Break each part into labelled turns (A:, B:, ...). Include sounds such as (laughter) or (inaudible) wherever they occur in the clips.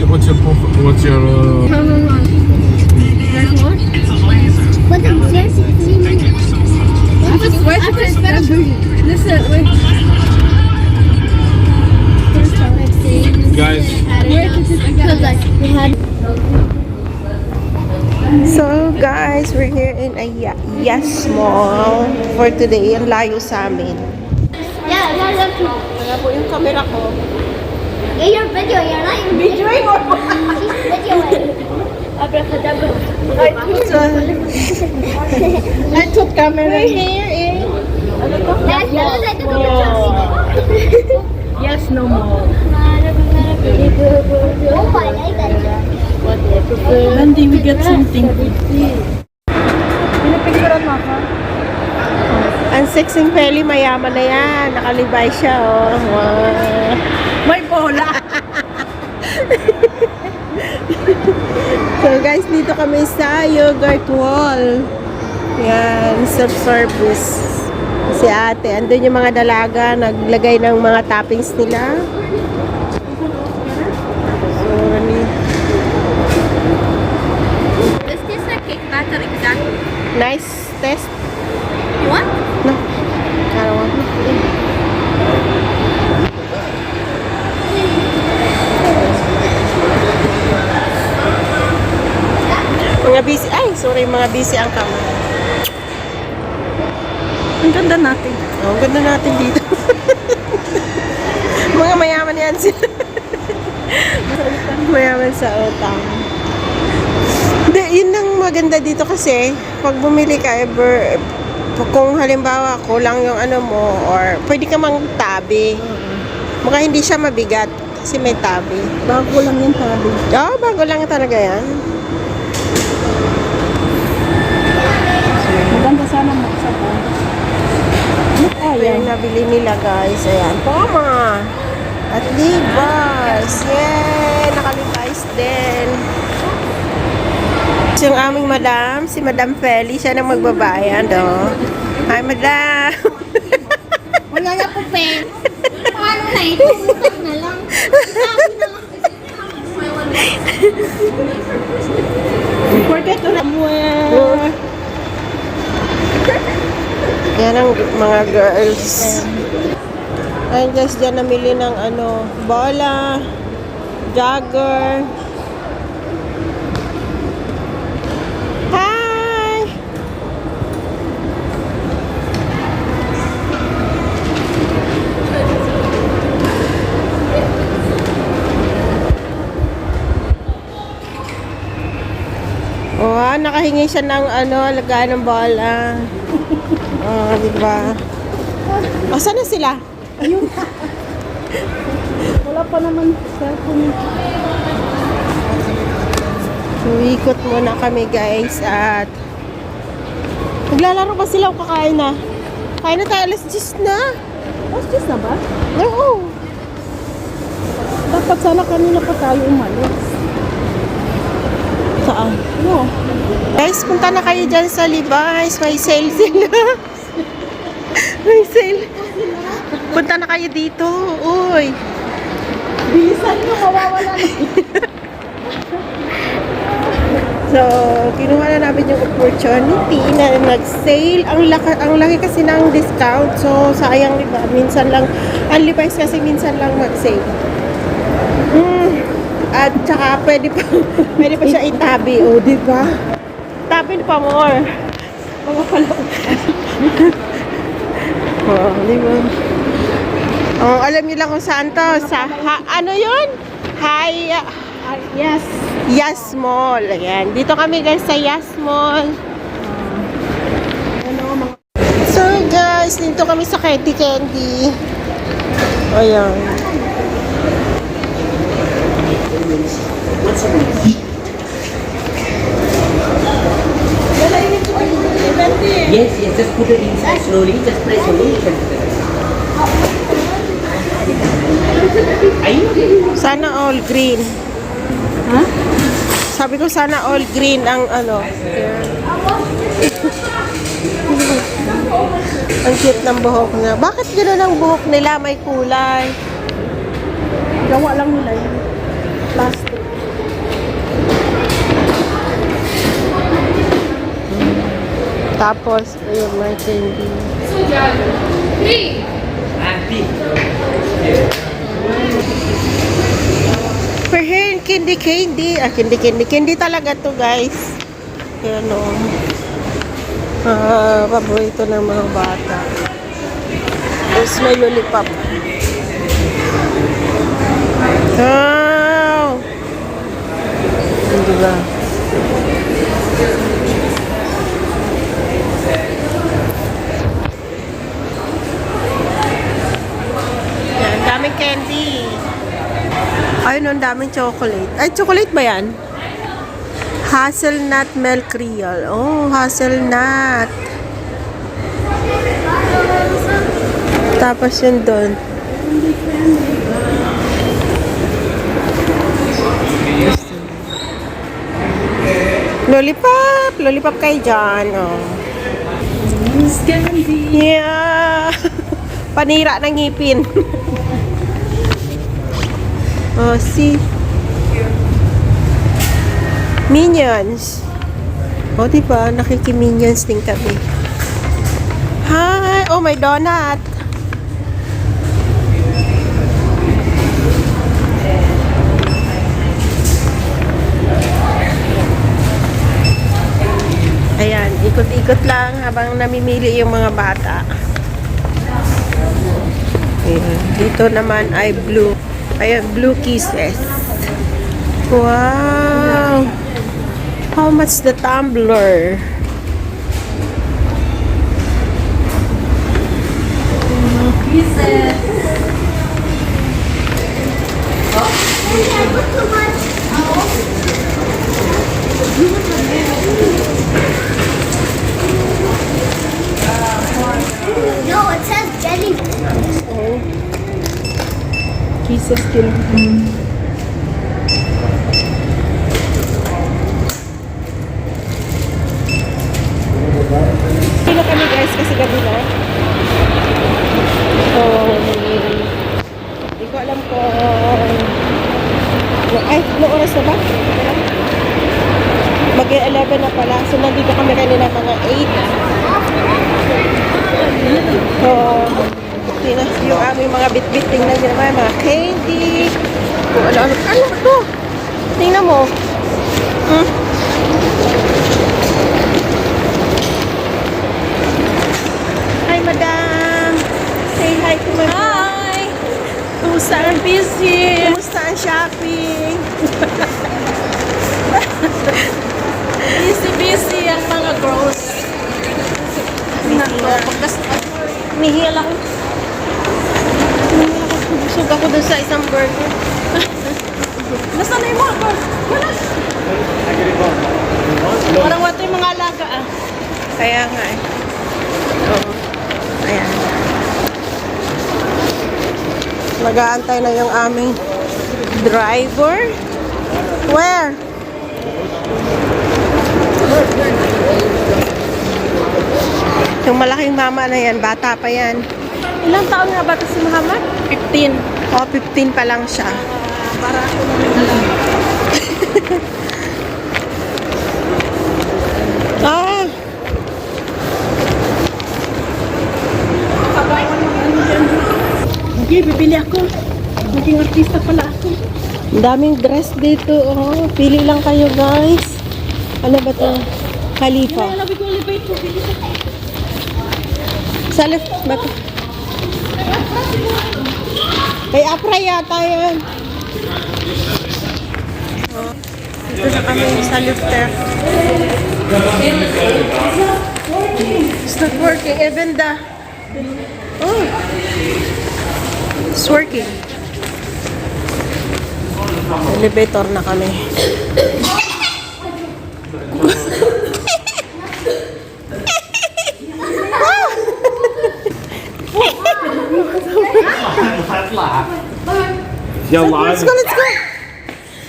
A: your what's your what's your uh,
B: What the there's
C: Where's the first Listen, wait.
A: guys?
B: Because like we had
D: So guys, we're here in a Yes Mall for today. Ang layo sa amin.
B: yeah, that's up to
D: Wala po yung camera ko.
B: Yeah, your video, you're not even videoing or videoing. Abracadabra.
D: So,
C: I took camera here in.
B: The other side of the (laughs) picture.
C: Yes, no more.
B: Oh, I.
C: Nandi, we get something. Pinapicturean mo ako?
D: ang sexing Feli, mayaman na yan. Nakalibay siya, oh. Wow.
C: May bola.
D: So guys, dito kami sa yogurt wall. Yan, self-service. Si ate, andun yung mga dalaga, naglagay ng mga toppings nila. So, ano
C: Is this a cake batter exactly?
D: nice test.
C: You want?
D: No. I don't want Mga busy, ay, sorry, mga busy ang kamay.
C: Ang ganda natin.
D: Oh, ang ganda natin dito. (laughs) mga mayaman yan sila. (laughs) mayaman sa utang. Hindi, yun ang maganda dito kasi, pag bumili ka, ever, kung halimbawa kulang yung ano mo, or pwede ka mang tabi. Maka hindi siya mabigat kasi may tabi.
C: Bago lang yung tabi.
D: Oo, bago lang talaga yan.
C: Maganda sana mo sa ko.
D: Ito yung nabili nila guys. Ayan. Poma! At Levi's. Yay! Naka-Levi's din. Yung aming madam, si Madam Feli, siya na magbabayan, do. Hi, Madam! (laughs)
B: Wala na po, pe. Paano na ito? Utang na lang. Sabi na lang.
C: Forget to somewhere.
D: Yan ang mga girls. Ayun guys, dyan namili ng ano, bola, jogger. Hi! Oh, ah, nakahingi siya ng ano, alagaan ng bola. Oh, di ba? Asa na sila?
C: Wala pa naman cellphone.
D: So, ikot muna kami guys at naglalaro pa sila o kakain na? Kain na tayo alas 10 na.
C: Oh, just na ba?
D: Oo.
C: Dapat sana kanina pa tayo umalis.
D: Saan?
C: No.
D: Guys, punta na kayo dyan sa Levi's. May sale sila. Sale. Punta na kayo dito. Uy.
C: Bilisan nyo, mawawala.
D: So, kinuha na namin yung opportunity na nag-sale. Ang laki, ang laki kasi ng discount. So, sayang, di ba? Minsan lang, ang Levi's kasi minsan lang mag-sale. Mm. At saka, pwede pa, (laughs) pwede pa siya itabi. O, di ba? Tabi pa more. Mga pala. (laughs) oh, di ba? Oh, alam niyo lang kung saan to. Sa, ha, ano yun? Hi,
C: yes.
D: Yas Mall. Ayan. Dito kami guys sa Yas Mall. So guys, dito kami sa Candy Candy. Ayan.
E: Yes, yes, just put it inside slowly, just press okay?
D: Sana all green.
C: Ha?
D: Sabi ko sana all green ang ano. ang cute ng buhok niya. Bakit gano'n ang buhok nila? May kulay.
C: Gawa lang nila yun. Plastic.
D: Tapos, ayun, may candy. Perhin, candy candy. Ah, candy candy. Candy talaga to guys. Ayan o. Ah, paborito ng mga bata. Tapos may lollipop. Wow! Hindi ba? Yan, daming candy. Ayun, ang daming chocolate. Ay, chocolate ba yan? Hazelnut milk real. Oh, hazelnut. Tapos yun doon. Lollipop! Lollipop kay John. Oh. Yeah! (laughs) Panira ng ngipin. (laughs) oh, see? Minions. O, oh, diba? Nakiki-minions din kami. Hi! Oh, may donut. Ayan, ikot-ikot lang habang namimili yung mga bata. Ayan, dito naman ay blue. Ayan, blue kisses. Wow! How much the tumbler?
B: No, it says jelly.
D: Kisses kill. Sino kami guys kasi gabi na. So, hindi ko alam kung ay, no oras na ba? Mag-11 na pala. So, nandito kami kanina mga 8. So, tingnan yung aming mga bit-bit. Tingnan nyo naman, mga candy. Kung ano-ano. Ano ba to? Tingnan mo. Hmm? Hi, madam. Say hi to my Hi. Kumusta ang busy? Kumusta ang shopping?
C: Busy, busy ang mga girls.
D: Nako,
C: pagkas...
D: Nihil ako. Nihil ako. Busog ako dun sa isang burger. (laughs)
C: Nasaan na yung girls? Wala. Parang wato yung mga alaga ah.
D: Kaya nga eh. Oo. Ayan. Nag-aantay na yung aming driver. Where? Yung malaking mama na yan, bata pa yan. Ilang taon nga ba ito si Muhammad?
C: 15.
D: O, 15 pa lang siya.
C: Para ako naman alam.
D: Ah!
C: Sige, bibili ako. Maging artista pala ako.
D: Ang daming dress dito. Oh, pili lang kayo, guys. Ano ba to? Khalifa.
C: Kaya labi ko elevate ko. Bili ko.
D: Sa left ba to? Kay Apra yata. Oh, dito na kami sa lifter. It's not working. Even the... Oh. It's working. Elevator na kami. (laughs)
A: gaat.
D: Ja,
A: laat.
D: Let's laat.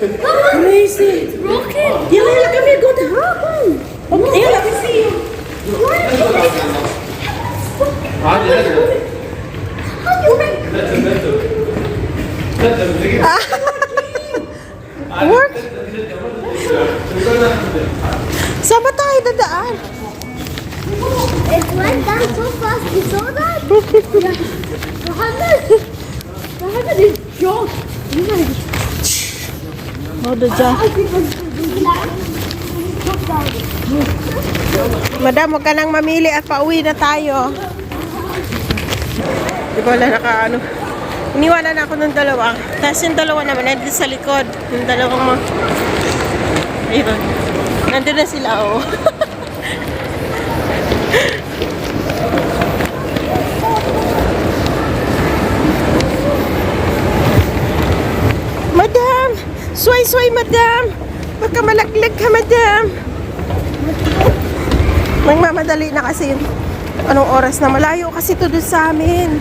D: let's go.
C: Amazing. Rocket. Jullie, wat? wat? wat? wat? wat? wat? wat? wat? wat? wat? wat?
D: wat? wat? wat? wat? wat? It went wat?
B: so fast, you saw that? Muhammad is drunk.
D: Oh, the job. Madam, huwag ka nang mamili at pauwi na tayo. Di ba wala naka ano? Iniwanan ako ng dalawa. Tapos yung dalawa naman, nandun sa likod. Yung dalawang mo. Ayun. Nandun na sila, oh. (laughs) Madam! Sway-sway, madam! Baka malaglag ka, madam! Nagmamadali na kasi yun. Anong oras na malayo kasi to doon sa amin.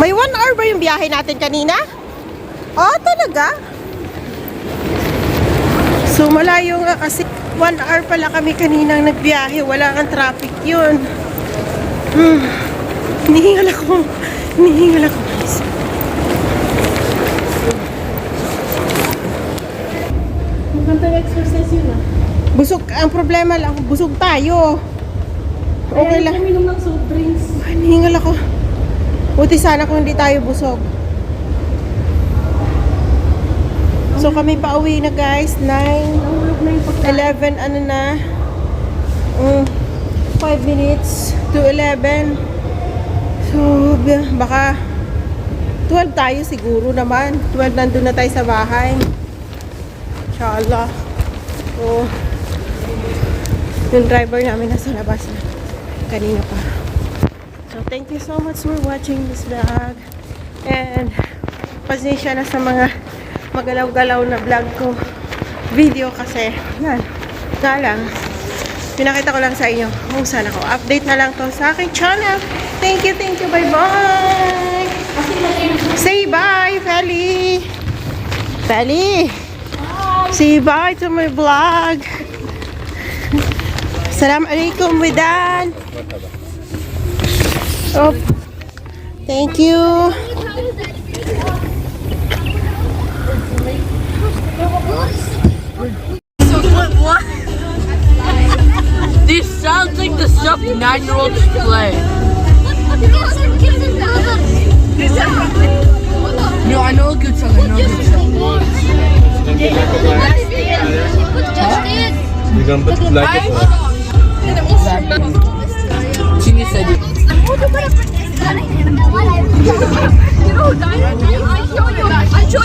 D: May one hour ba yung biyahe natin kanina? Oh, talaga? So, malayo nga kasi one hour pala kami kaninang nagbiyahe. Wala kang traffic yun. Hmm. Hinihingal ako. Hinihingal ako, guys.
C: Yung exercise yun ah.
D: Busog, ang problema lang, busog tayo. Okay
C: Ayaw
D: lang.
C: uminom ng soft drinks.
D: Ay, Hinihingal ako. Buti sana kung hindi tayo busog. So kami pa uwi na guys. 9,
C: Nahulog na yung pagkain.
D: 11, ano na. Mm, 5 minutes to 11. So, baka 12 tayo siguro naman. 12 nandun na tayo sa bahay. Inshallah. So, yung driver namin nasa labas na. Kanina pa. So, thank you so much for watching this vlog. And, pasensya na sa mga magalaw-galaw na vlog ko. Video kasi, yan. Nga lang, pinakita ko lang sa inyo kung saan ako. Update na lang to sa aking channel. Thank you, thank you. Bye-bye. Say bye, Feli. Feli. Say bye to my vlog. Salam alaikum, Widan. Oh, thank you.
F: This sounds like the stuff nine-year-olds play. No, I know a good song. I know a good song.
A: You can put like it.
F: Chini said
B: it. you know who died? I show you. I show you.